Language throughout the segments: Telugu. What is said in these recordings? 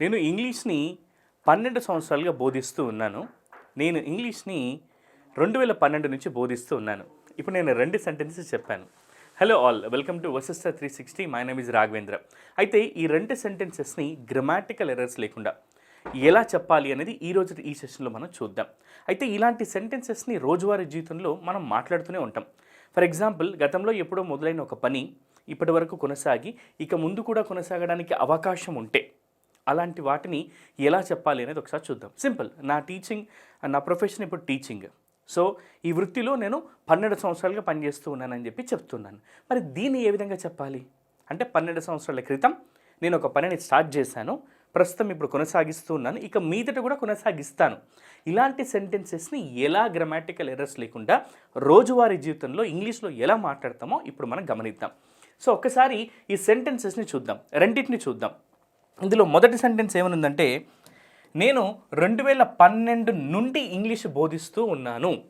నేను ఇంగ్లీష్ని పన్నెండు సంవత్సరాలుగా బోధిస్తూ ఉన్నాను. నేను ఇంగ్లీష్ని రెండు వేల పన్నెండు నుంచి బోధిస్తూ ఉన్నాను. ఇప్పుడు నేను రెండు సెంటెన్సెస్ చెప్పాను. Hello all welcome to Vasista three sixty my name is Raghavendra అయితే ఈ రెండు సెంటెన్సెస్ని గ్రమాటికల్ ఎర్రర్స్ లేకుండా ఎలా చెప్పాలి అనేది ఈ రోజు ఈ సెషన్లో మనం చూద్దాం. అయితే ఇలాంటి సెంటెన్సెస్ని రోజువారీ జీవితంలో మనం మాట్లాడుతూనే ఉంటాం. ఫర్ ఎగ్జాంపుల్ గతంలో ఎప్పుడో మొదలైన ఒక పని ఇప్పటి వరకు కొనసాగి ఇక ముందు కూడా కొనసాగడానికి అవకాశం ఉంటే అలాంటి వాటిని ఎలా చెప్పాలి అనేది ఒకసారి చూద్దాం. సింపుల్. నా టీచింగ్ నా ప్రొఫెషన్ ఇప్పుడు టీచింగ్. సో ఈ వృత్తిలో నేను పన్నెండు సంవత్సరాలుగా పనిచేస్తూ ఉన్నానని చెప్పి చెప్తున్నాను. మరి దీన్ని ఏ విధంగా చెప్పాలి? అంటే పన్నెండు సంవత్సరాల క్రితం నేను ఒక పనిని స్టార్ట్ చేశాను. ప్రస్తుతం ఇప్పుడు కొనసాగిస్తూ ఉన్నాను. ఇక మీదట కూడా కొనసాగిస్తాను. ఇలాంటి సెంటెన్సెస్ని ఎలా గ్రామాటికల్ ఎర్రర్స్ లేకుండా రోజువారీ జీవితంలో ఇంగ్లీష్లో ఎలా మాట్లాడతామో ఇప్పుడు మనం గమనిద్దాం. సో ఒక్కసారి ఈ సెంటెన్సెస్ని చూద్దాం. రెండింటిని చూద్దాం. ఇందులో మొదటి సెంటెన్స్ ఏమనుందంటే నేను రెండు వేల పన్నెండు నుండి ఇంగ్లీష్ బోధిస్తూ ఉన్నాను.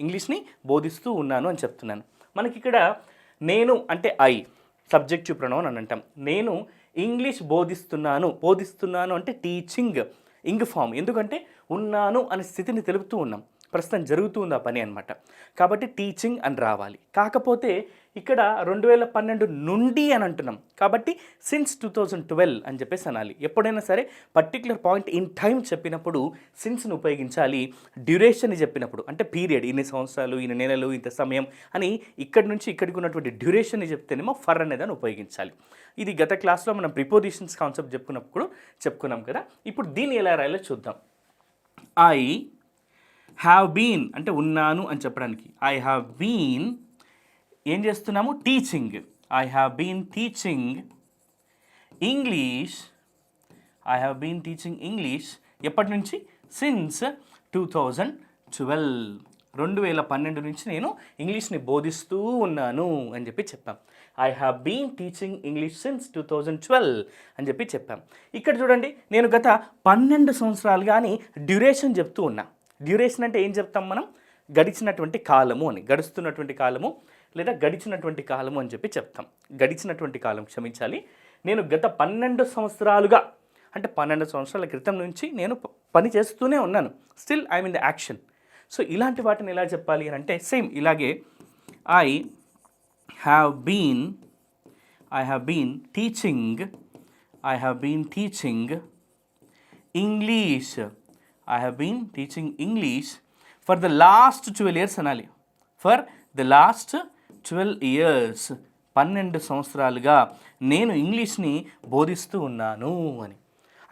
ఇంగ్లీష్ని బోధిస్తూ ఉన్నాను అని చెప్తున్నాను. మనకి ఇక్కడ నేను అంటే ఐ సబ్జెక్టివ్ ప్రణవం అని అంటాం. నేను ఇంగ్లీష్ బోధిస్తున్నాను. బోధిస్తున్నాను అంటే టీచింగ్ ఇంగ్ ఫామ్ ఎందుకంటే ఉన్నాను అనే స్థితిని తెలుపుతూ ఉన్నాం. ప్రస్తుతం జరుగుతూ ఉంది ఆ పని అనమాట కాబట్టి టీచింగ్ అని రావాలి. కాకపోతే ఇక్కడ రెండు వేల పన్నెండు నుండి అని అంటున్నాం. కాబట్టి సిన్స్ టూ థౌజండ్ ట్వెల్వ్ అని చెప్పేసి అనాలి. ఎప్పుడైనా సరే పర్టికులర్ పాయింట్ ఇన్ టైం చెప్పినప్పుడు సిన్స్ని ఉపయోగించాలి డ్యూరేషన్ చెప్పినప్పుడు అంటే పీరియడ్ ఇన్ని సంవత్సరాలు ఇన్ని నెలలు ఇంత సమయం అని ఇక్కడి నుంచి ఇక్కడికి ఉన్నటువంటి డ్యూరేషన్ని చెప్తేనేమో ఫర్ అనేదాన్ని ఉపయోగించాలి. ఇది గత క్లాస్లో మనం ప్రిపోజిషన్స్ కాన్సెప్ట్ చెప్పుకున్నప్పుడు చెప్పుకున్నాం కదా. ఇప్పుడు దీన్ని ఎలా రాయాలో చూద్దాం. ఐ హ్యావ్ బీన్ అంటే ఉన్నాను అని చెప్పడానికి. ఐ హ్యావ్ బీన్ ఏం చేస్తున్నాము? Teaching I have been teaching English I have been teaching English ఎప్పటి నుంచి? సిన్స్ టూ థౌజండ్ ట్వెల్వ్ రెండు వేల పన్నెండు నుంచి నేను ఇంగ్లీష్ని బోధిస్తూ ఉన్నాను అని చెప్పి చెప్పాం. I have been teaching English since two thousand twelve అని చెప్పి చెప్పాం. ఇక్కడ చూడండి నేను గత పన్నెండు సంవత్సరాలు కానీ డ్యూరేషన్ చెప్తూ ఉన్నా. డ్యూరేషన్ అంటే ఏం చెప్తాం మనం? గడిచినటువంటి కాలము అని గడుస్తున్నటువంటి కాలము లేదా గడిచినటువంటి కాలము అని చెప్పి చెప్తాం. గడిచినటువంటి కాలం క్షమించాలి. నేను గత పన్నెండు సంవత్సరాలుగా అంటే పన్నెండు సంవత్సరాల క్రితం నుంచి నేను ప- పని చేస్తూనే ఉన్నాను. Still I mean the action so ఇలాంటి వాటిని ఎలా చెప్పాలి అని అంటే సేమ్ ఇలాగే I have been I have been teaching I have been teaching English I have been teaching English for the last twelve years అనాలి for the last twelve years పన్నెండు సంవత్సరాలుగా నేను ఇంగ్లీష్ని బోధిస్తూ ఉన్నాను అని.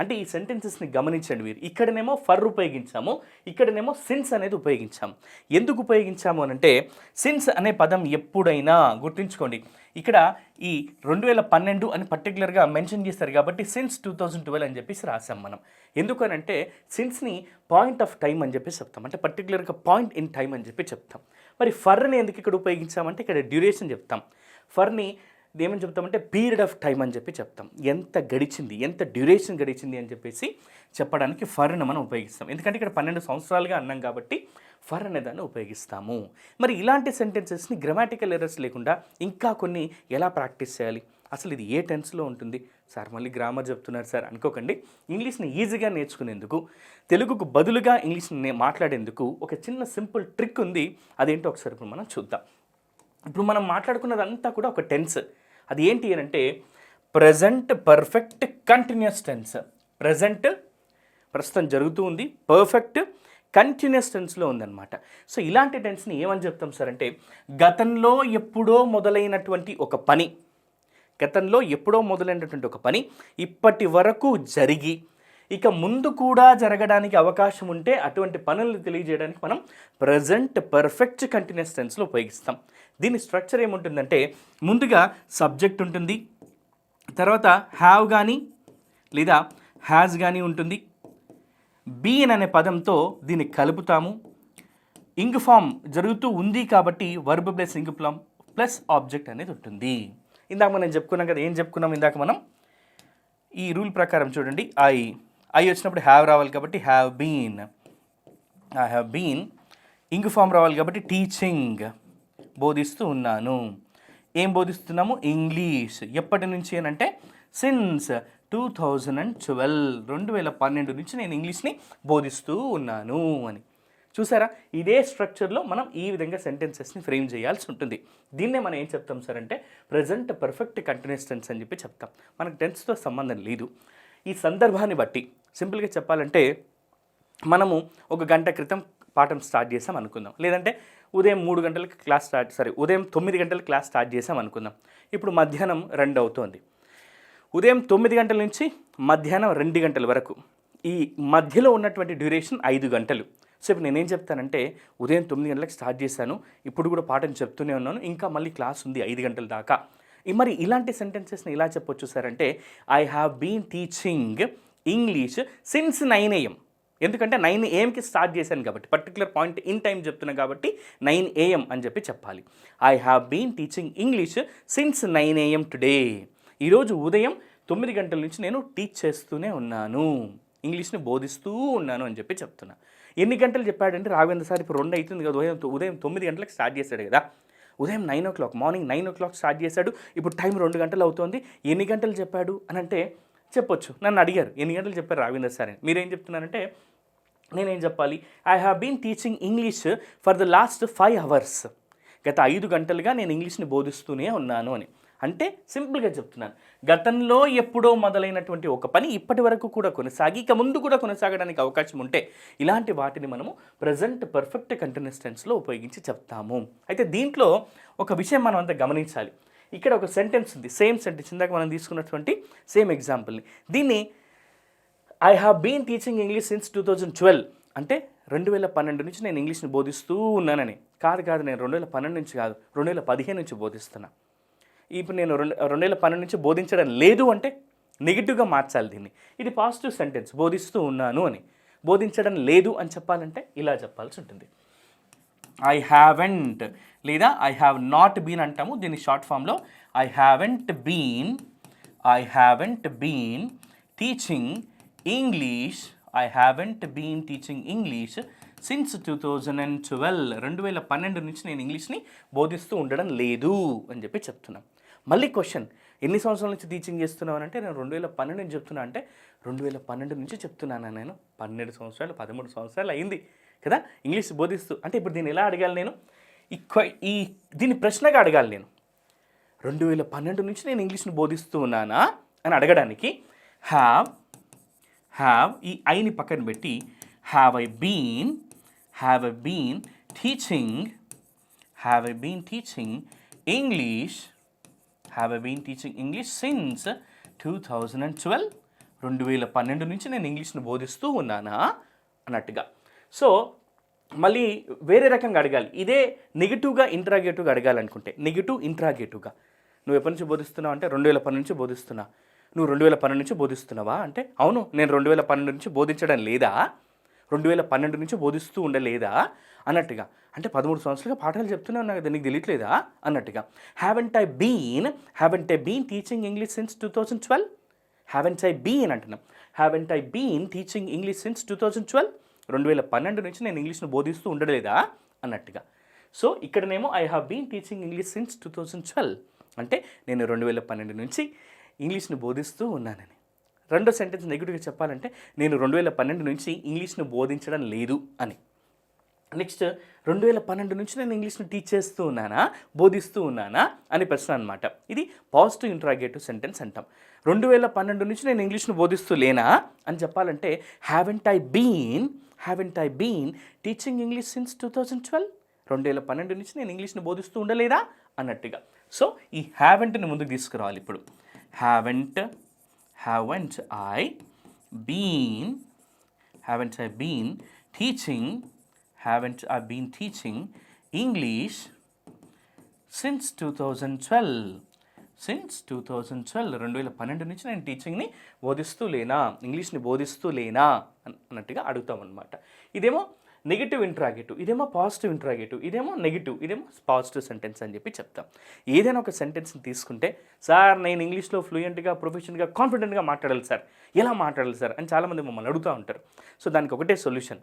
అంటే ఈ సెంటెన్సెస్ని గమనించండి మీరు. ఇక్కడనేమో ఫర్ ఉపయోగించాము ఇక్కడనేమో సిన్స్ అనేది ఉపయోగించాము. ఎందుకు ఉపయోగించాము అని అంటే సిన్స్ అనే పదం ఎప్పుడైనా గుర్తుంచుకోండి. ఇక్కడ ఈ రెండు వేల పన్నెండు అని పర్టికులర్గా మెన్షన్ చేస్తారు కాబట్టి సిన్స్ టూ థౌజండ్ ట్వెల్వ్ అని చెప్పేసి రాసాం మనం. ఎందుకనంటే సిన్స్ని పాయింట్ ఆఫ్ టైం అని చెప్పేసి చెప్తాం. అంటే పర్టికులర్గా పాయింట్ ఇన్ టైం అని చెప్పి చెప్తాం. మరి ఫర్ని ఎందుకు ఇక్కడ ఉపయోగించామంటే ఇక్కడ డ్యూరేషన్ చెప్తాం. ఫర్ని ఏమని చెప్తామంటే పీరియడ్ ఆఫ్ టైం అని చెప్పి చెప్తాం. ఎంత గడిచింది ఎంత డ్యూరేషన్ గడిచింది అని చెప్పేసి చెప్పడానికి ఫర్ని మనం ఉపయోగిస్తాం. ఎందుకంటే ఇక్కడ పన్నెండు సంవత్సరాలుగా అన్నాం కాబట్టి ఫర్ అనే దాన్ని ఉపయోగిస్తాము. మరి ఇలాంటి సెంటెన్సెస్ని గ్రామాటికల్ ఎర్రర్స్ లేకుండా ఇంకా కొన్ని ఎలా ప్రాక్టీస్ చేయాలి? అసలు ఇది ఏ టెన్స్లో ఉంటుంది? సార్ మళ్ళీ గ్రామర్ చెప్తున్నారు సార్. అనుకోకండి. ఇంగ్లీష్ని ఈజీగా నేర్చుకునేందుకు తెలుగుకు బదులుగా ఇంగ్లీష్ని మాట్లాడేందుకు ఒక చిన్న సింపుల్ ట్రిక్ ఉంది. అదేంటో ఒకసారి ఇప్పుడు మనం చూద్దాం. ఇప్పుడు మనం మాట్లాడుకున్నదంతా కూడా ఒక టెన్స్. అది ఏంటి అని అంటే present perfect continuous tense. Present ప్రస్తుతం జరుగుతూ ఉంది. పర్ఫెక్ట్ కంటిన్యూస్ టెన్స్లో ఉందన్నమాట. సో ఇలాంటి టెన్స్ని ఏమని చెప్తాం సార్ అంటే గతంలో ఎప్పుడో మొదలైనటువంటి ఒక పని గతంలో ఎప్పుడో మొదలైనటువంటి ఒక పని ఇప్పటి వరకు జరిగి ఇక ముందు కూడా జరగడానికి అవకాశం ఉంటే అటువంటి పనులను తెలియజేయడానికి మనం ప్రజెంట్ పర్ఫెక్ట్ కంటిన్యూస్ టెన్స్లో ఉపయోగిస్తాం. దీని స్ట్రక్చర్ ఏముంటుందంటే ముందుగా సబ్జెక్ట్ ఉంటుంది తర్వాత హ్యావ్ కానీ లేదా హ్యాజ్ కానీ ఉంటుంది. బీన్ అనే పదంతో దీన్ని కలుపుతాము. ఇంగ్ ఫామ్ జరుగుతూ ఉంది కాబట్టి verb plus ing plum plus object అనేది ఉంటుంది. ఇందాక మనం చెప్పుకున్నాం కదా ఏం చెప్పుకున్నాం ఇందాక మనం? ఈ రూల్ ప్రకారం చూడండి ఐ. ఐ వచ్చినప్పుడు హ్యావ్ రావాలి కాబట్టి have been I have been ing form రావాలి కాబట్టి టీచింగ్ బోధిస్తూ ఉన్నాను. ఏం బోధిస్తున్నాము? ఇంగ్లీష్ ఎప్పటి నుంచి అని అంటే since two thousand and twelve రెండు వేల పన్నెండు నుంచి నేను ఇంగ్లీష్ని బోధిస్తూ ఉన్నాను అని. చూసారా? ఇదే స్ట్రక్చర్లో మనం ఈ విధంగా సెంటెన్సెస్ని ఫ్రేమ్ చేయాల్సి ఉంటుంది. దీన్నే మనం ఏం చెప్తాం సార్ అంటే ప్రజెంట్ పర్ఫెక్ట్ కంటిన్యూస్ టెన్స్ అని చెప్పి చెప్తాం. మనకు టెన్స్తో సంబంధం లేదు. ఈ సందర్భాన్ని బట్టి సింపుల్గా చెప్పాలంటే మనము ఒక గంట క్రితం పాఠం స్టార్ట్ చేసాం అనుకుందాం. లేదంటే ఉదయం మూడు గంటలకు క్లాస్ స్టార్ట్ సారీ ఉదయం తొమ్మిది గంటలకు క్లాస్ స్టార్ట్ చేసాం అనుకుందాం. ఇప్పుడు మధ్యాహ్నం రెండు అవుతోంది. ఉదయం తొమ్మిది గంటల నుంచి మధ్యాహ్నం రెండు గంటల వరకు. ఈ మధ్యలో ఉన్నటువంటి డ్యూరేషన్ ఐదు గంటలు. సో ఇప్పుడు నేనేం చెప్తానంటే ఉదయం తొమ్మిది గంటలకు స్టార్ట్ చేశాను. ఇప్పుడు కూడా పాఠం చెప్తూనే ఉన్నాను. ఇంకా మళ్ళీ క్లాస్ ఉంది ఐదు గంటల దాకా. మరి ఇలాంటి సెంటెన్సెస్ని ఇలా చెప్పొచ్చు సార్ అంటే I have been teaching English since nine AM ఎందుకంటే నైన్ ఏఎంకి స్టార్ట్ చేశాను కాబట్టి పర్టికులర్ పాయింట్ ఇన్ టైం చెప్తున్నా కాబట్టి నైన్ ఏఎం అని చెప్పి చెప్పాలి. I have been teaching English since nine AM today ఈరోజు ఉదయం తొమ్మిది గంటల నుంచి నేను టీచ్ చేస్తూనే ఉన్నాను. ఇంగ్లీష్ని బోధిస్తూ ఉన్నాను అని చెప్పి చెప్తున్నా. ఎన్ని గంటలు చెప్పాడంటే రాఘవేంద్ర సార్ ఇప్పుడు రెండు అవుతుంది కదా ఉదయం ఉదయం తొమ్మిది గంటలకు స్టార్ట్ చేశాడు కదా. ఉదయం nine o'clock morning nine o'clock start చేశాడు ఇప్పుడు టైం రెండు గంటలు అవుతోంది. ఎన్ని గంటలు చెప్పాడు? అని అంటే చెప్పొచ్చు. నన్ను అడిగారు. ఎన్ని గంటలు చెప్పారు రాఘవేంద్ర సార్? అని. మీరేం చెప్తున్నారంటే నేనేం చెప్పాలి? I have been teaching English for the last five hours గత ఐదు గంటలుగా నేను ఇంగ్లీష్ని బోధిస్తూనే ఉన్నాను అని. అంటే సింపుల్గా చెప్తున్నాను. గతంలో ఎప్పుడో మొదలైనటువంటి ఒక పని ఇప్పటి వరకు కూడా కొనసాగి ఇక ముందు కూడా కొనసాగడానికి అవకాశం ఉంటే ఇలాంటి వాటిని మనము ప్రజెంట్ పర్ఫెక్ట్ కంటిన్యూస్ టెన్స్లో ఉపయోగించి చెప్తాము. అయితే దీంట్లో ఒక విషయం మనం అంతా గమనించాలి. ఇక్కడ ఒక సెంటెన్స్ ఉంది. సేమ్ సెంటెన్స్ ఇందాక మనం తీసుకున్నటువంటి సేమ్ ఎగ్జాంపుల్ని. దీన్ని I have been teaching English since two thousand twelve అంటే రెండు వేల పన్నెండు నుంచి నేను ఇంగ్లీష్ని బోధిస్తూ ఉన్నానని. కాదు కాదు నేను రెండు వేల పన్నెండు నుంచి కాదు రెండు వేల పదిహేను నుంచి బోధిస్తున్నా. ఇప్పుడు నేను రెండు రెండు వేల పన్నెండు నుంచి బోధించడం లేదు అంటే నెగిటివ్గా మార్చాలి దీన్ని. ఇది పాజిటివ్ సెంటెన్స్ బోధిస్తూ ఉన్నాను అని. బోధించడం లేదు అని చెప్పాలంటే ఇలా చెప్పాల్సి ఉంటుంది. ఐ హ్యావెంట్ లేదా ఐ హ్యావ్ నాట్ బీన్ అంటాము. దీని షార్ట్ ఫామ్లో I haven't been I haven't been teaching English I haven't been teaching English since two thousand and twelve రెండు వేల పన్నెండు నుంచి నేను ఇంగ్లీష్ని బోధిస్తూ ఉండడం లేదు అని చెప్పి చెప్తున్నాను మళ్ళీ క్వశ్చన్ ఎన్ని సంవత్సరాల నుంచి టీచింగ్ చేస్తున్నావు అంటే నేను రెండు వేల పన్నెండు నుంచి చెప్తున్నా. అంటే రెండు వేల పన్నెండు నుంచి చెప్తున్నాను నేను? పన్నెండు సంవత్సరాలు పదమూడు సంవత్సరాలు అయింది కదా? ఇంగ్లీష్ బోధిస్తూ అంటే ఇప్పుడు దీన్ని ఎలా అడగాలి నేను? ఈ క్వ- ఈ దీన్ని ప్రశ్నగా అడగాలి నేను. రెండు వేల పన్నెండు నుంచి నేను ఇంగ్లీష్ని బోధిస్తూ ఉన్నానా అని అడగడానికి హ్యావ్ హ్యావ్ ఈ ఐని పక్కన పెట్టి have I been have I been teaching have I been teaching English have I been teaching English since two thousand and twelve రెండు వేల పన్నెండు నుంచి నేను ఇంగ్లీష్ను బోధిస్తూ ఉన్నానా? అన్నట్టుగా. సో మళ్ళీ వేరే రకంగా అడగాలి. ఇదే నెగిటివ్గా ఇంట్రాగేటివ్గా అడగాలనుకుంటే. నెగిటివ్ ఇంట్రాగేటివ్గా నువ్వు ఎప్పటి నుంచి బోధిస్తున్నావు అంటే రెండు వేల పన్నెండు నుంచి బోధిస్తున్నా. నువ్వు రెండు వేల పన్నెండు నుంచి బోధిస్తున్నావా అంటే అవును నేను రెండు వేల పన్నెండు నుంచి బోధించడం లేదా? రెండు వేల పన్నెండు నుంచి బోధిస్తూ ఉండలేదా? అన్నట్టుగా. అంటే పదమూడు సంవత్సరాలుగా పాఠాలు చెప్తున్నావు నాకు నీకు తెలియట్లేదా? అన్నట్టుగా. Haven't I been haven't I been teaching English since two thousand twelve haven't I been అంటున్నాం. Haven't I been teaching English since two thousand twelve రెండు వేల పన్నెండు నుంచి నేను ఇంగ్లీష్ను బోధిస్తూ ఉండలేదా? అన్నట్టుగా. సో ఇక్కడనేమో I have been teaching English since two thousand twelve అంటే నేను రెండు వేల పన్నెండు నుంచి ఇంగ్లీష్ను బోధిస్తూ ఉన్నానని. రెండో సెంటెన్స్ నెగిటివ్గా చెప్పాలంటే నేను రెండు వేల పన్నెండు నుంచి ఇంగ్లీష్ను బోధించడం లేదు అని. నెక్స్ట్ రెండు వేల పన్నెండు నుంచి నేను ఇంగ్లీష్ని టీచ్ చేస్తూ ఉన్నానా? బోధిస్తూ ఉన్నానా? అని ప్రశ్న అనమాట ఇది పాజిటివ్ ఇంట్రాగేటివ్ సెంటెన్స్ అంటాం. రెండు వేల పన్నెండు నుంచి నేను ఇంగ్లీష్ను బోధిస్తూ లేనా? అని చెప్పాలంటే haven't I been haven't I been teaching English since two thousand twelve రెండు వేల పన్నెండు నుంచి నేను ఇంగ్లీష్ని బోధిస్తూ ఉండలేదా? అన్నట్టుగా. సో ఈ హ్యావెంట్ని ముందుకు తీసుకురావాలి ఇప్పుడు. Haven't haven't I been haven't I been teaching haven't I been teaching English since 2012 since two thousand twelve రెండు వేల పన్నెండు నుంచి నేను టీచింగ్ని బోధిస్తూ లేనా? ఇంగ్లీష్ని బోధిస్తూ లేనా? అన్- అన్నట్టుగా అడుగుతామన్నమాట ఇదేమో నెగిటివ్ ఇంట్రాగేటివ్ ఇదేమో పాజిటివ్ ఇంట్రాగేటివ్ ఇదేమో నెగిటివ్ ఇదేమో పాజిటివ్ సెంటెన్స్ అని చెప్పి చెప్తాం. ఏదైనా ఒక సెంటెన్స్ని తీసుకుంటే సార్ నేను ఇంగ్లీష్లో ఫ్లూయెంట్గా ప్రొఫెషన్గా కాన్ఫిడెంట్గా మాట్లాడాలి సార్. ఎలా మాట్లాడాలి సార్ అని చాలామంది మమ్మల్ని అడుగుతూ ఉంటారు. సో దానికి ఒకటే సొల్యూషన్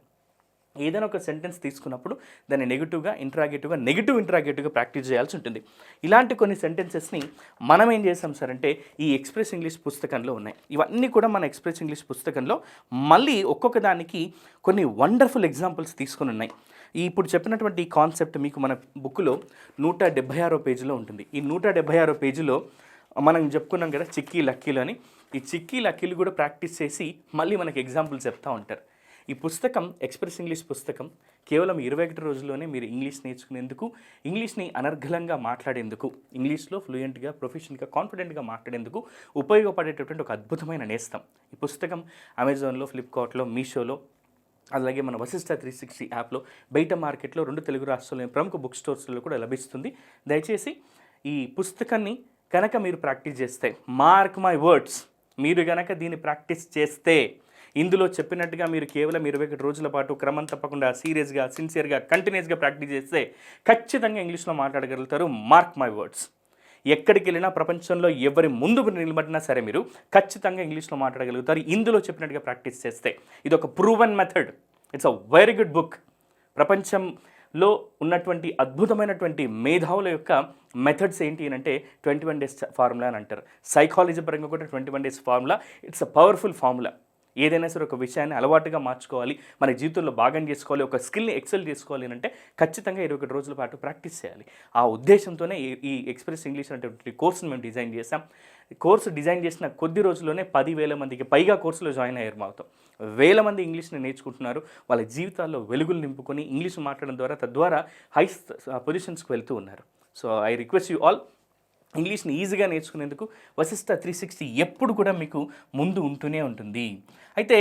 ఏదైనా ఒక సెంటెన్స్ తీసుకున్నప్పుడు దాన్ని నెగిటివ్గా ఇంట్రాగేటివ్గా నెగిటివ్ ఇంట్రాగేటివ్గా ప్రాక్టీస్ చేయాల్సి ఉంటుంది. ఇలాంటి కొన్ని సెంటెన్సెస్ని మనం ఏం చేసాం సార్ అంటే ఈ ఎక్స్ప్రెస్ ఇంగ్లీష్ పుస్తకంలో ఉన్నాయి. ఇవన్నీ కూడా మన ఎక్స్ప్రెస్ ఇంగ్లీష్ పుస్తకంలో మళ్ళీ ఒక్కొక్క దానికి కొన్ని వండర్ఫుల్ ఎగ్జాంపుల్స్ తీసుకుని ఉన్నాయి. ఈ ఇప్పుడు చెప్పినటువంటి ఈ కాన్సెప్ట్ మీకు మన బుక్లో నూట డెబ్బై ఆరో పేజీలో ఉంటుంది. ఈ నూట డెబ్బై ఆరో పేజీలో మనం చెప్పుకున్నాం కదా చిక్కీ లక్కీలు అని. ఈ చిక్కీ లక్కీలు కూడా ప్రాక్టీస్ చేసి మళ్ళీ మనకి ఎగ్జాంపుల్స్ చెప్తా ఉంటారు. ఈ పుస్తకం ఎక్స్ప్రెస్ ఇంగ్లీష్ పుస్తకం కేవలం ఇరవై ఒకటి రోజుల్లోనే మీరు ఇంగ్లీష్ నేర్చుకునేందుకు ఇంగ్లీష్ని అనర్ఘలంగా మాట్లాడేందుకు ఇంగ్లీష్లో ఫ్లూయెంట్గా ప్రొఫెషన్గా కాన్ఫిడెంట్గా మాట్లాడేందుకు ఉపయోగపడేటటువంటి ఒక అద్భుతమైన నేస్తం. ఈ పుస్తకం అమెజాన్లో ఫ్లిప్కార్ట్లో మీషోలో అలాగే మన వశిష్ట త్రీ సిక్స్టీ యాప్లో బయట మార్కెట్లో రెండు తెలుగు రాష్ట్రాల్లోని ప్రముఖ బుక్ స్టోర్స్లో కూడా లభిస్తుంది. దయచేసి ఈ పుస్తకాన్ని కనుక మీరు ప్రాక్టీస్ చేస్తే మార్క్ మై వర్డ్స్ మీరు కనుక దీన్ని ప్రాక్టీస్ చేస్తే ఇందులో చెప్పినట్టుగా మీరు కేవలం ఇరవై ఒకటి రోజుల పాటు క్రమం తప్పకుండా సీరియస్గా సిన్సియర్గా కంటిన్యూస్గా ప్రాక్టీస్ చేస్తే ఖచ్చితంగా ఇంగ్లీష్లో మాట్లాడగలుగుతారు. మార్క్ మై వర్డ్స్ ఎక్కడికి వెళ్ళినా ప్రపంచంలో ఎవరి ముందు నిలబడినా సరే మీరు ఖచ్చితంగా ఇంగ్లీష్లో మాట్లాడగలుగుతారు. ఇందులో చెప్పినట్టుగా ప్రాక్టీస్ చేస్తే. ఇది ఒక proven method it's a very good book ప్రపంచంలో ఉన్నటువంటి అద్భుతమైనటువంటి మేధావుల యొక్క మెథడ్స్ ఏంటి అని అంటే ట్వంటీ వన్ డేస్ ఫార్ములా అని అంటారు. సైకాలజీ పరంగా కూడా twenty one days formula. It's a powerful formula ఏదైనా సరే ఒక విషయాన్ని అలవాటుగా మార్చుకోవాలి మన జీవితంలో భాగం చేసుకోవాలి ఒక స్కిల్ని ఎక్సెల్ చేసుకోవాలి అంటే ఖచ్చితంగా ఇరవై ఒకటి రోజుల పాటు ప్రాక్టీస్ చేయాలి. ఆ ఉద్దేశంతోనే ఈ- ఎక్స్ప్రెస్ ఇంగ్లీష్ అనేటువంటి కోర్సును మేము డిజైన్ చేసాం కోర్సు డిజైన్ చేసిన కొద్ది రోజుల్లోనే పదివేల మందికి పైగా కోర్సులో జాయిన్ అయ్యారు మాతో. వేల మంది ఇంగ్లీష్ని నేర్చుకుంటున్నారు వాళ్ళ జీవితాల్లో వెలుగులు నింపుకొని ఇంగ్లీష్ మాట్లాడడం ద్వారా తద్వారా హై పొజిషన్స్కి వెళ్తూ ఉన్నారు. So I request you all ఇంగ్లీష్ని ఈజీగా నేర్చుకునేందుకు వశిష్ట త్రీ సిక్స్టీ ఎప్పుడు కూడా మీకు ముందు ఉంటూనే ఉంటుంది. అయితే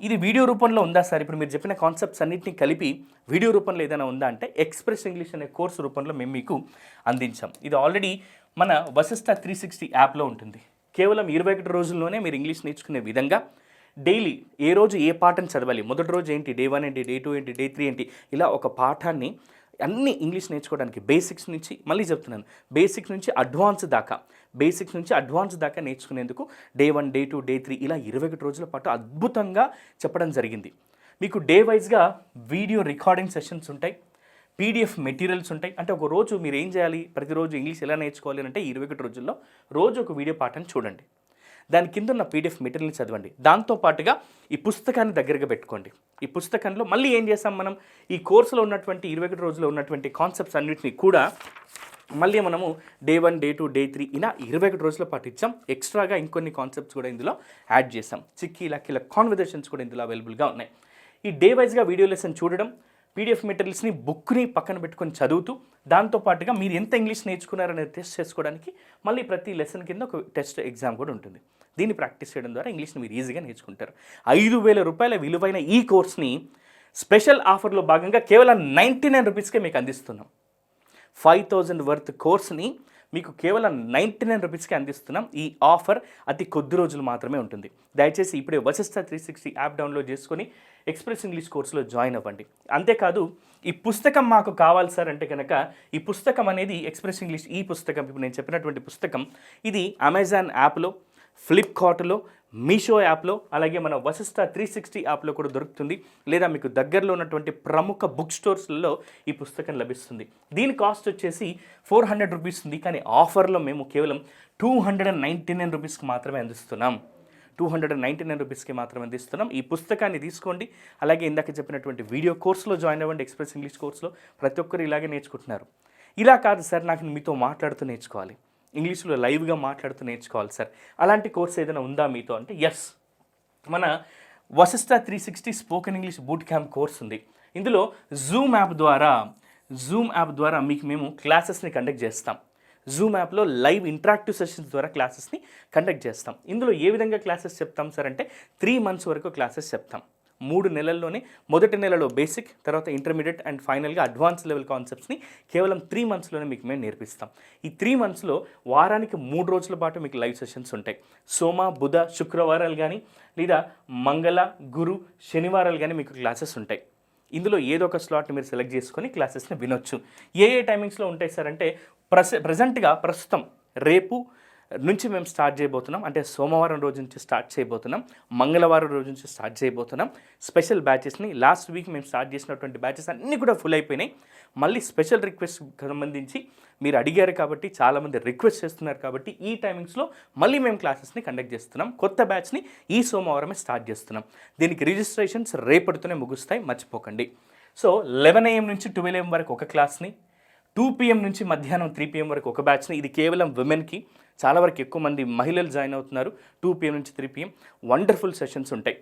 ఇది వీడియో రూపంలో ఉందా సార్? ఇప్పుడు మీరు చెప్పిన కాన్సెప్ట్స్ అన్నింటినీ కలిపి వీడియో రూపంలో ఏదైనా ఉందా అంటే ఎక్స్ప్రెస్ ఇంగ్లీష్ అనే కోర్సు రూపంలో మేము మీకు అందించాం. ఇది ఆల్రెడీ మన వశిష్ట త్రీ సిక్స్టీ యాప్లో ఉంటుంది. కేవలం ఇరవై ఒకటి రోజుల్లోనే మీరు ఇంగ్లీష్ నేర్చుకునే విధంగా డైలీ ఏ రోజు ఏ పాఠం చదవాలి మొదటి రోజు ఏంటి డే వన్ ఏంటి డే టూ ఏంటి డే త్రీ ఏంటి ఇలా ఒక పాఠాన్ని అన్ని ఇంగ్లీష్ నేర్చుకోవడానికి బేసిక్స్ నుంచి మళ్ళీ చెప్తున్నాను బేసిక్స్ నుంచి అడ్వాన్స్ దాకా బేసిక్స్ నుంచి అడ్వాన్స్ దాకా నేర్చుకునేందుకు day one day two day three ఇలా ఇరవై ఒకటి రోజుల పాటు అద్భుతంగా చెప్పడం జరిగింది. మీకు డే వైజ్గా వీడియో రికార్డింగ్ సెషన్స్ ఉంటాయి పీడిఎఫ్ మెటీరియల్స్ ఉంటాయి. అంటే ఒక రోజు మీరు ఏం చేయాలి? ప్రతిరోజు ఇంగ్లీష్ ఎలా నేర్చుకోవాలి అని అంటే ఇరవై ఒకటి రోజుల్లో రోజు ఒక వీడియో పాఠం చూడండి. దాని కింద ఉన్న పీడిఎఫ్ మెటీరియల్ని చదవండి. దాంతో పాటుగా ఈ పుస్తకాన్ని దగ్గరగా పెట్టుకోండి. ఈ పుస్తకంలో మళ్ళీ ఏం చేస్తాం మనం? ఈ కోర్సులో ఉన్నటువంటి ఇరవై ఒకటి రోజుల్లో ఉన్నటువంటి కాన్సెప్ట్స్ అన్నిటిని కూడా మళ్ళీ మనము day one day two day three ఇలా ఇరవై ఒకటి రోజుల పాటు ఇచ్చాం ఎక్స్ట్రాగా ఇంకొన్ని కాన్సెప్ట్స్ కూడా ఇందులో యాడ్ చేసాం చిక్కీ లక్కీల కాన్వర్జేషన్స్ కూడా ఇందులో అవైలబుల్గా ఉన్నాయి. ఈ డే వైజ్గా వీడియో లెసన్ చూడడం పీడిఎఫ్ మెటీరియల్స్ని బుక్ని పక్కన పెట్టుకొని చదువుతూ దాంతోపాటుగా మీరు ఎంత ఇంగ్లీష్ నేర్చుకున్నారనేది టెస్ట్ చేసుకోవడానికి మళ్ళీ ప్రతి లెసన్ కింద ఒక టెస్ట్ ఎగ్జామ్ కూడా ఉంటుంది. దీన్ని ప్రాక్టీస్ చేయడం ద్వారా ఇంగ్లీష్ని మీరు ఈజీగా నేర్చుకుంటారు. ఐదు వేల రూపాయల విలువైన ఈ కోర్స్ని స్పెషల్ ఆఫర్లో భాగంగా కేవలం నైంటీ నైన్ రూపీస్కే మీకు అందిస్తున్నాం. ఫైవ్ థౌజండ్ వర్త్ కోర్స్ని మీకు కేవలం నైంటీ నైన్ రూపీస్కి అందిస్తున్నాం. ఈ ఆఫర్ అతి కొద్ది రోజులు మాత్రమే ఉంటుంది. దయచేసి ఇప్పుడే Vashishta three sixty app download చేసుకొని ఎక్స్ప్రెస్ ఇంగ్లీష్ కోర్సులో జాయిన్ అవ్వండి. అంతేకాదు ఈ పుస్తకం మాకు కావాలి సార్ అంటే కనుక ఈ పుస్తకం అనేది ఎక్స్ప్రెస్ ఇంగ్లీష్ ఈ పుస్తకం ఇప్పుడు నేను చెప్పినటువంటి పుస్తకం ఇది అమెజాన్ యాప్లో ఫ్లిప్కార్ట్లో మీషో యాప్లో అలాగే మన వశిష్ట త్రీ సిక్స్టీ యాప్లో కూడా దొరుకుతుంది. లేదా మీకు దగ్గరలో ఉన్నటువంటి ప్రముఖ బుక్ స్టోర్స్లలో ఈ పుస్తకం లభిస్తుంది. దీని కాస్ట్ వచ్చేసి ఫోర్ హండ్రెడ్ రూపీస్ ఉంది. కానీ ఆఫర్లో మేము కేవలం two hundred and ninety nine రూపీస్కి మాత్రమే అందిస్తున్నాం. Two hundred and ninety nine రూపీస్కి మాత్రమే అందిస్తున్నాం. ఈ పుస్తకాన్ని తీసుకోండి. అలాగే ఇందాక చెప్పినటువంటి వీడియో కోర్సులో జాయిన్ అవ్వండి. ఎక్స్ప్రెస్ ఇంగ్లీష్ కోర్సులో. ప్రతి ఒక్కరు ఇలాగే నేర్చుకుంటున్నారు. ఇలా కాదు సార్ నాకు మీతో మాట్లాడుతూ నేర్చుకోవాలి. ఇంగ్లీష్లో లైవ్గా మాట్లాడుతూ నేర్చుకోవాలి సార్. అలాంటి కోర్స్ ఏదైనా ఉందా మీతో అంటే ఎస్ మన Vasishta three sixty spoken English boot camp course ఉంది. ఇందులో జూమ్ యాప్ ద్వారా జూమ్ యాప్ ద్వారా మీకు మేము క్లాసెస్ని కండక్ట్ చేస్తాం. జూమ్ యాప్లో లైవ్ ఇంటరాక్టివ్ సెషన్స్ ద్వారా క్లాసెస్ని కండక్ట్ చేస్తాం. ఇందులో ఏ విధంగా క్లాసెస్ చెప్తాం సార్ అంటే త్రీ మంత్స్ వరకు క్లాసెస్ చెప్తాం. మూడు నెలల్లోనే మొదటి నెలలో బేసిక్ తర్వాత ఇంటర్మీడియట్ అండ్ ఫైనల్గా అడ్వాన్స్ లెవెల్ కాన్సెప్ట్స్ని కేవలం త్రీ మంత్స్లోనే మీకు మేము నేర్పిస్తాం. ఈ త్రీ మంత్స్లో వారానికి మూడు రోజుల పాటు మీకు లైవ్ సెషన్స్ ఉంటాయి. సోమ బుధ శుక్రవారాలు కానీ లేదా మంగళ గురు శనివారాలు కానీ మీకు క్లాసెస్ ఉంటాయి. ఇందులో ఏదో ఒక స్లాట్ని మీరు సెలెక్ట్ చేసుకొని క్లాసెస్ని వినొచ్చు. ఏ ఏ టైమింగ్స్లో ఉంటాయి సార్ అంటే ప్రస ప్రజెంట్గా ప్రస్తుతం రేపు నుంచి మేము స్టార్ట్ చేయబోతున్నాం. అంటే సోమవారం రోజు నుంచి స్టార్ట్ చేయబోతున్నాం. మంగళవారం రోజు నుంచి స్టార్ట్ చేయబోతున్నాం. స్పెషల్ బ్యాచెస్ని లాస్ట్ వీక్ మేము స్టార్ట్ చేసినటువంటి బ్యాచెస్ అన్నీ కూడా ఫుల్ అయిపోయినాయి. మళ్ళీ స్పెషల్ రిక్వెస్ట్ సంబంధించి మీరు అడిగారు కాబట్టి చాలామంది రిక్వెస్ట్ చేస్తున్నారు కాబట్టి ఈ టైమింగ్స్లో మళ్ళీ మేము క్లాసెస్ని కండక్ట్ చేస్తున్నాం. కొత్త బ్యాచ్ని ఈ సోమవారమే స్టార్ట్ చేస్తున్నాం. దీనికి రిజిస్ట్రేషన్స్ రేపటితోనే ముగుస్తాయి. మర్చిపోకండి. సో లెవెన్ ఏఎం నుంచి ట్వెల్వ్ ఏఎం వరకు ఒక క్లాస్ని టూ పిఎం నుంచి మధ్యాహ్నం త్రీ పిఎం వరకు ఒక బ్యాచ్ని ఇది కేవలం విమెన్కి చాలా వరకు ఎక్కువ మంది మహిళలు జాయిన్ అవుతున్నారు టూ పిఎం నుంచి త్రీ పిఎం వండర్ఫుల్ సెషన్స్ ఉంటాయి.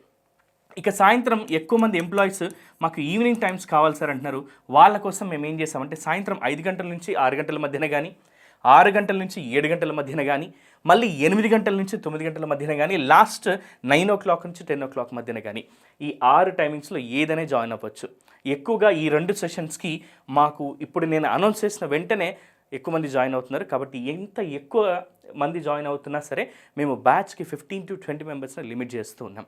ఇక సాయంత్రం ఎక్కువ మంది ఎంప్లాయీస్ మాకు ఈవినింగ్ టైమ్స్ కావాలి సార్ అంటున్నారు. వాళ్ళ కోసం మేము ఏం చేసామంటే సాయంత్రం ఐదు గంటల నుంచి ఆరు గంటల మధ్యన కానీ ఆరు గంటల నుంచి ఏడు గంటల మధ్యన కానీ మళ్ళీ ఎనిమిది గంటల నుంచి తొమ్మిది గంటల మధ్యన కానీ లాస్ట్ నైన్ ఓ క్లాక్ నుంచి టెన్ ఓ క్లాక్ మధ్యన కానీ ఈ ఆరు టైమింగ్స్లో ఏదైనా జాయిన్ అవ్వచ్చు. ఎక్కువగా ఈ రెండు సెషన్స్కి మాకు ఇప్పుడు నేను అనౌన్స్ చేసిన వెంటనే ఎక్కువ మంది జాయిన్ అవుతున్నారు. కాబట్టి ఎంత ఎక్కువ మంది జాయిన్ అవుతున్నా సరే మేము బ్యాచ్కి ఫిఫ్టీన్ టు ట్వంటీ మెంబర్స్ని లిమిట్ చేస్తూ ఉన్నాం.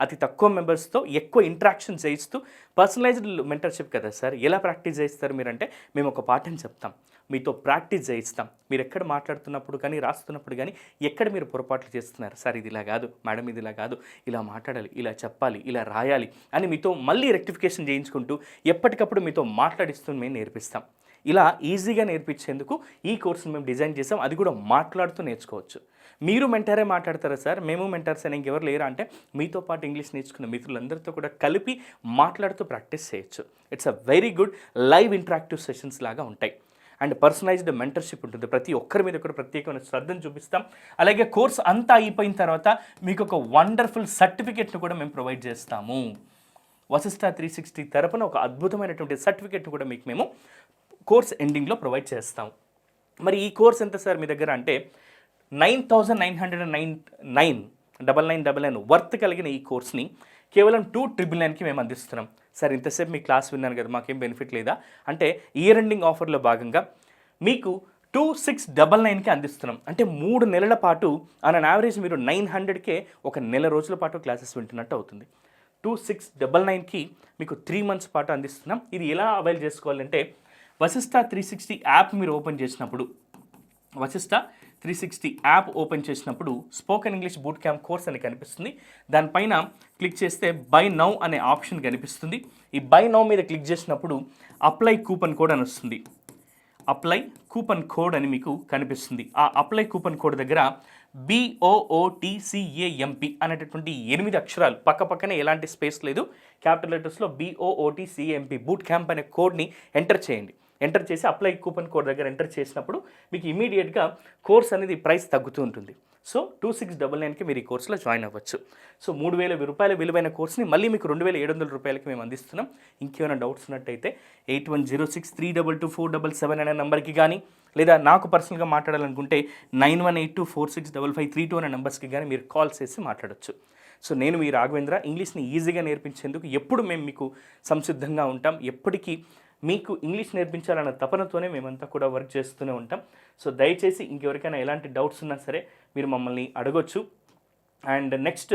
అతి తక్కువ మెంబర్స్తో ఎక్కువ ఇంట్రాక్షన్ చేయిస్తూ పర్సనలైజ్డ్ మెంటర్షిప్ కదా సార్? ఎలా ప్రాక్టీస్ చేయిస్తారు మీరంటే మేము ఒక పాఠం చెప్తాం. మీతో ప్రాక్టీస్ చేయిస్తాం. మీరు ఎక్కడ మాట్లాడుతున్నప్పుడు కానీ రాస్తున్నప్పుడు కానీ ఎక్కడ మీరు పొరపాట్లు చేస్తున్నారు? సార్ ఇది ఇలా కాదు మేడం ఇది ఇలా కాదు ఇలా మాట్లాడాలి ఇలా చెప్పాలి ఇలా రాయాలి అని మీతో మళ్ళీ రెక్టిఫికేషన్ చేయించుకుంటూ ఎప్పటికప్పుడు మీతో మాట్లాడిస్తూ మేము నేర్పిస్తాం. ఇలా ఈజీగా నేర్పించేందుకు ఈ కోర్సును మేము డిజైన్ చేసాం. అది కూడా మాట్లాడుతూ నేర్చుకోవచ్చు. మీరు మెంటరే మాట్లాడతారా సార్? మేము మెంటర్స్ అని ఇంకెవరు లేరా అంటే మీతో పాటు ఇంగ్లీష్ నేర్చుకున్న మిత్రులందరితో కూడా కలిపి మాట్లాడుతూ ప్రాక్టీస్ చేయొచ్చు. It's a very good live interactive sessions లాగా ఉంటాయి. అండ్ పర్సనలైజ్డ్ మెంటర్షిప్ ఉంటుంది. ప్రతి ఒక్కరి మీద కూడా ప్రత్యేకమైన శ్రద్ధను చూపిస్తాం. అలాగే కోర్స్ అంతా అయిపోయిన తర్వాత మీకు ఒక వండర్ఫుల్ సర్టిఫికెట్ను కూడా మేము ప్రొవైడ్ చేస్తాము. వసిస్టా త్రీ సిక్స్టీ తరపున ఒక అద్భుతమైనటువంటి సర్టిఫికేట్ను కూడా మీకు మేము కోర్స్ ఎండింగ్లో ప్రొవైడ్ చేస్తాం. మరి ఈ కోర్స్ ఎంత సార్ మీ దగ్గర అంటే nine thousand nine hundred and nine nine double nine double nine worth కలిగిన ఈ కోర్స్ని కేవలం టూ ట్రిపుల్ నైన్కి మేము అందిస్తున్నాం. సార్ ఇంతసేపు మీ క్లాస్ విన్నాను కదా మాకేం బెనిఫిట్ లేదా? అంటే ఇయర్ ఎండింగ్ ఆఫర్లో భాగంగా మీకు టూ సిక్స్ డబల్ నైన్కి అందిస్తున్నాం. అంటే మూడు నెలల పాటు ఆన్ అన్ యావరేజ్ మీరు నైన్ హండ్రెడ్కే ఒక నెల రోజుల పాటు క్లాసెస్ వింటున్నట్టు అవుతుంది. టూ సిక్స్ డబల్ నైన్కి మీకు త్రీ మంత్స్ పాటు అందిస్తున్నాం. ఇది ఎలా అవైల్ చేసుకోవాలంటే వశిష్ట త్రీ సిక్స్టీ యాప్ మీరు ఓపెన్ చేసినప్పుడు Vashishta three sixty app open చేసినప్పుడు spoken English boot camp course అని కనిపిస్తుంది. దానిపైన క్లిక్ చేస్తే బై నౌ అనే ఆప్షన్ కనిపిస్తుంది. ఈ బై నౌ మీద క్లిక్ చేసినప్పుడు అప్లై కూపన్ కోడ్ అని వస్తుంది. అప్లై కూపన్ కోడ్ అని మీకు కనిపిస్తుంది. ఆ అప్లై కూపన్ కోడ్ దగ్గర బిఓఓటిసిఏఎంపి అనేటటువంటి ఎనిమిది అక్షరాలు పక్క పక్కనే ఎలాంటి స్పేస్ లేదు. క్యాపిటల్ లెటర్స్లో బిఓఓటిసిఏఎంపి బూట్ క్యాంప్ అనే కోడ్ని ఎంటర్ చేయండి. ఎంటర్ చేసి అప్లై కూపన్ కోడ్ దగ్గర ఎంటర్ చేసినప్పుడు మీకు ఇమీడియట్గా కోర్స్ అనేది ప్రైస్ తగ్గుతూ ఉంటుంది. సో టూ సిక్స్ డబల్ నైన్కి మీరు ఈ కోర్సులో జాయిన్ అవ్వచ్చు. సో మూడు వేల రూపాయల విలువైన కోర్స్ని మళ్ళీ మీకు రెండు వేల ఏడు వందల రూపాయలకి మేము అందిస్తున్నాం. ఇంకేమైనా డౌట్స్ ఉన్నట్టయితే eight one zero six three double two four double seven అనే నెంబర్కి కానీ లేదా నాకు పర్సనల్గా మాట్లాడాలనుకుంటే nine one eight two four six double five three two అనే నెంబర్స్కి కానీ మీరు కాల్ చేసి మాట్లాడొచ్చు. సో నేను మీ రాఘవేంద్ర ఇంగ్లీష్ని ఈజీగా నేర్పించేందుకు ఎప్పుడు మేము మీకు సంసిద్ధంగా ఉంటాం. ఎప్పటికీ మీకు ఇంగ్లీష్ నేర్పించాలన్న తపనతోనే మేమంతా కూడా వర్క్ చేస్తూనే ఉంటాం. సో దయచేసి ఇంకెవరికైనా ఎలాంటి డౌట్స్ ఉన్నా సరే మీరు మమ్మల్ని అడగొచ్చు. అండ్ నెక్స్ట్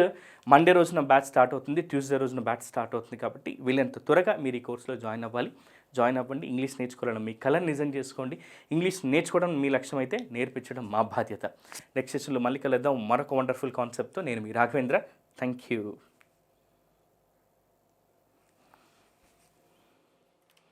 మండే రోజున బ్యాచ్ స్టార్ట్ అవుతుంది ట్యూస్డే రోజున బ్యాచ్ స్టార్ట్ అవుతుంది కాబట్టి వీళ్ళంత త్వరగా మీరు ఈ కోర్సులో జాయిన్ అవ్వాలి. జాయిన్ అవ్వండి ఇంగ్లీష్ నేర్చుకోవాలని మీ కళను నిజం చేసుకోండి. ఇంగ్లీష్ నేర్చుకోవడం మీ లక్ష్యం అయితే నేర్పించడం మా బాధ్యత. నెక్స్ట్ సెషన్లో మళ్ళీ కలుద్దాం. మరొక వండర్ఫుల్ కాన్సెప్ట్తో నేను మీ రాఘవేంద్ర. Thank you